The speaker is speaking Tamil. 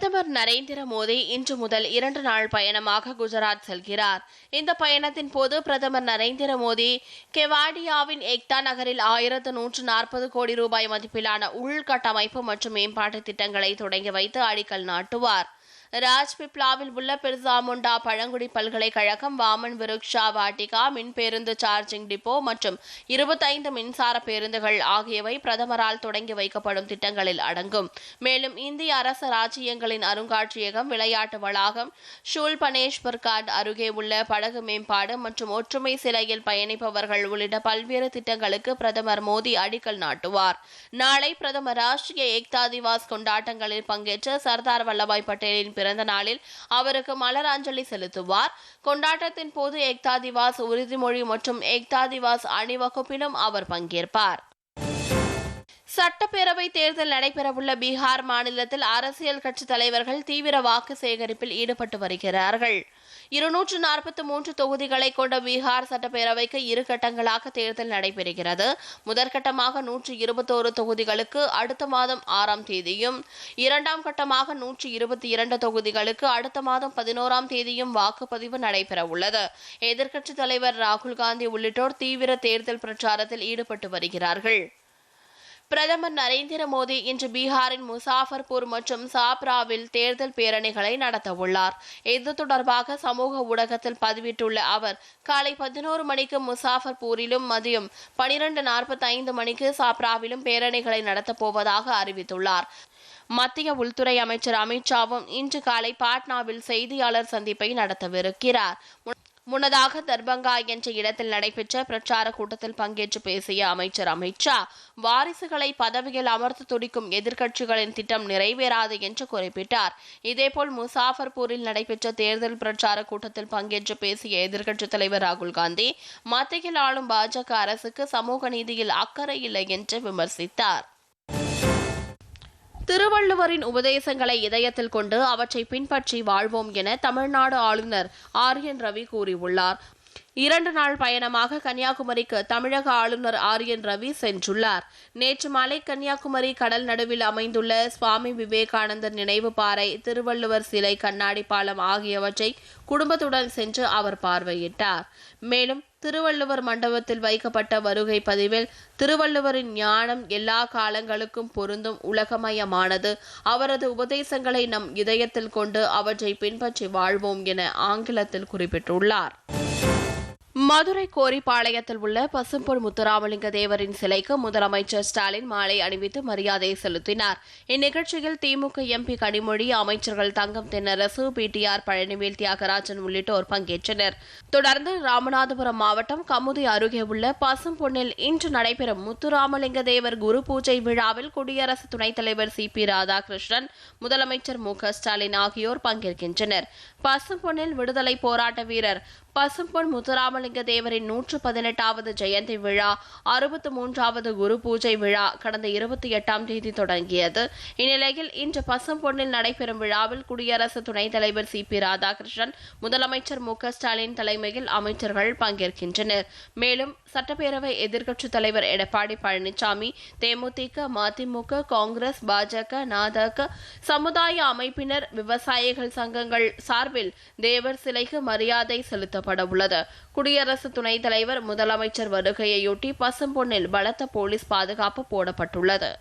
பிரதமர் நரேந்திர மோடி இன்று முதல் இரண்டு நாள் பயணமாக குஜராத் செல்கிறார். இந்த பயணத்தின் போது பிரதமர் நரேந்திர மோடி கெவாடியாவின் ஏக்தா நகரில் ஆயிரத்து நூற்று நாற்பது கோடி ரூபாய் மதிப்பிலான உள்கட்டமைப்பு மற்றும் மேம்பாட்டு திட்டங்களை தொடங்கி வைத்து அடிக்கல் நாட்டுவார். ராஜ்பிப்லாவில் உள்ள பிர்சாமுண்டா பழங்குடி பல்கலைக்கழகம் வாமன் விருக்ஷா வாட்டிகா மின் பேருந்து சார்ஜிங் டிப்போ மற்றும் இருபத்தைந்து மின்சார பேருந்துகள் ஆகியவை பிரதமரால் தொடங்கி வைக்கப்படும் திட்டங்களில் அடங்கும். மேலும் இந்திய அரசு ராஜ்யங்களின் அருங்காட்சியகம் விளையாட்டு வளாகம் ஷூல் பனேஷ்வர் காட் அருகே உள்ள படகு மேம்பாடு மற்றும் ஒற்றுமை சிலையில் பயணிப்பவர்கள் உள்ளிட்ட பல்வேறு திட்டங்களுக்கு பிரதமர் மோடி அடிக்கல் நாட்டுவார். நாளை பிரதமர் ராஷ்டிரிய ஏக்தா திவாஸ் கொண்டாட்டங்களில் பங்கேற்ற சர்தார் வல்லபாய் பட்டேலின் பிறந்த நாளில் அவருக்கு மலர் அஞ்சலி செலுத்துவார். கொண்டாட்டத்தின் போது ஏக்தா திவாஸ் உறுதிமொழி மற்றும் ஏக்தா திவாஸ் அணிவகுப்பிலும் அவர் பங்கேற்பார். சட்டப்பேரவை தேர்தல் நடைபெறவுள்ள பீகார் மாநிலத்தில் அரசியல் கட்சி தலைவர்கள் தீவிர வாக்கு சேகரிப்பில் ஈடுபட்டு வருகிறார்கள். இருநூற்று நாற்பத்தி மூன்று தொகுதிகளை கொண்ட பீகார் சட்டப்பேரவைக்கு இரு கட்டங்களாக தேர்தல் நடைபெறுகிறது. முதற்கட்டமாக நூற்று இருபத்தோரு தொகுதிகளுக்கு அடுத்த மாதம் ஆறாம் தேதியும் இரண்டாம் கட்டமாக நூற்று இருபத்தி இரண்டு தொகுதிகளுக்கு அடுத்த மாதம் பதினோராம் தேதியும் வாக்குப்பதிவு நடைபெறவுள்ளது. எதிர்க்கட்சித் தலைவர் ராகுல் காந்தி உள்ளிட்டோர் தீவிர தேர்தல் பிரச்சாரத்தில் ஈடுபட்டு வருகிறார்கள். பிரதமர் நரேந்திர மோடி இன்று பீகாரின் முசாஃபர்பூர் மற்றும் சாப்ராவில் தேர்தல் பேரணிகளை நடத்தவுள்ளார் இது தொடர்பாக சமூக ஊடகத்தில் பதிவிட்டுள்ள அவர் காலை பதினோரு மணிக்கு முசாஃபர்பூரிலும் மதியம் பனிரெண்டு நாற்பத்தைந்து மணிக்கு சாப்ராவிலும் பேரணிகளை நடத்தப்போவதாக அறிவித்துள்ளார். மத்திய உள்துறை அமைச்சர் அமித்ஷாவும் இன்று காலை பாட்னாவில் செய்தியாளர் சந்திப்பை நடத்தவிருக்கிறார். முன்னதாக தர்பங்கா என்ற இடத்தில் நடைபெற்ற பிரச்சார கூட்டத்தில் பங்கேற்று பேசிய அமைச்சர் அமித்ஷா வாரிசுகளை பதவியில் அமர்த்து துடிக்கும் எதிர்க்கட்சிகளின் திட்டம் நிறைவேறாது என்று குறிப்பிட்டார். இதேபோல் முசாஃபர்பூரில் நடைபெற்ற தேர்தல் பிரச்சார கூட்டத்தில் பங்கேற்று பேசிய எதிர்க்கட்சித் தலைவர் ராகுல் காந்தி மத்தியில் ஆளும் பாஜக அரசுக்கு சமூக நீதியில் அக்கறை இல்லை என்று விமர்சித்தார். திருவள்ளுவரின் உபதேசங்களை இதயத்தில் கொண்டு அவற்றை பின்பற்றி வாழ்வோம் என தமிழ்நாடு ஆளுநர் ஆர் என் ரவி கூறியுள்ளார். இரண்டு நாள் பயணமாக கன்னியாகுமரிக்கு தமிழக ஆளுநர் ஆர் என் ரவி சென்றுள்ளார். நேற்று மாலை கன்னியாகுமரி கடல் நடுவில் அமைந்துள்ள சுவாமி விவேகானந்தர் நினைவு பாறை திருவள்ளுவர் சிலை கண்ணாடி பாலம் ஆகியவற்றை குடும்பத்துடன் சென்று அவர் பார்வையிட்டார். மேலும் திருவள்ளுவர் மண்டபத்தில் வைக்கப்பட்ட வருகை பதிவில் திருவள்ளுவரின் ஞானம் எல்லா காலங்களுக்கும் பொருந்தும் உலகமயமானது. அவரது உபதேசங்களை நம் இதயத்தில் கொண்டு அவற்றை பின்பற்றி வாழ்வோம் என ஆங்கிலத்தில் குறிப்பிட்டுள்ளார். மதுரை கோரிப்பாளையத்தில் உள்ள பசும்பொன் முத்துராமலிங்க தேவரின் சிலைக்கு முதலமைச்சர் ஸ்டாலின் மாலை அணிவித்து மரியாதை செலுத்தினார். இந்நிகழ்ச்சியில் திமுக எம்பி கனிமொழி அமைச்சர்கள் தங்கம் தென்னரசு பிடிஆர் பழனிவேல் தியாகராஜன் உள்ளிட்டோர் பங்கேற்றனர். தொடர்ந்து ராமநாதபுரம் மாவட்டம் கமுதி அருகே உள்ள பசும்பொன்னில் இன்று நடைபெறும் முத்துராமலிங்க தேவர் குரு பூஜை விழாவில் குடியரசு துணைத் தலைவர் சி பி ராதாகிருஷ்ணன் முதலமைச்சர் மு க ஸ்டாலின் ஆகியோர் பங்கேற்கின்றனர். பசும்பொன்னில் விடுதலை போராட்ட வீரர் பசும்பொன் முத்துராமலிங்க தேவரின் நூற்று பதினெட்டாவது ஜெயந்தி விழா அறுபத்து மூன்றாவது குரு பூஜை விழா கடந்த இருபத்தி எட்டாம் தேதி தொடங்கியது. இந்நிலையில் இன்று பசும்பொன்னில் நடைபெறும் விழாவில் குடியரசு துணைத் தலைவர் சி பி ராதாகிருஷ்ணன் முதலமைச்சர் மு க ஸ்டாலின் தலைமையில் அமைச்சர்கள் பங்கேற்கின்றனர். மேலும் சட்டப்பேரவை எதிர்க்கட்சித் தலைவர் எடப்பாடி பழனிசாமி தேமுதிக மதிமுக காங்கிரஸ் பாஜக நாதக சமுதாய அமைப்பினர் விவசாயிகள் சங்கங்கள் சார்பில் தேவர் சிலைக்கு மரியாதை செலுத்தப்பட உள்ளது குடியரசு துணைத் தலைவர் முதலமைச்சர் வருகையையொட்டி பசும்பொன்னில் பலத்த போலீஸ் பாதுகாப்பு போடப்பட்டுள்ளது.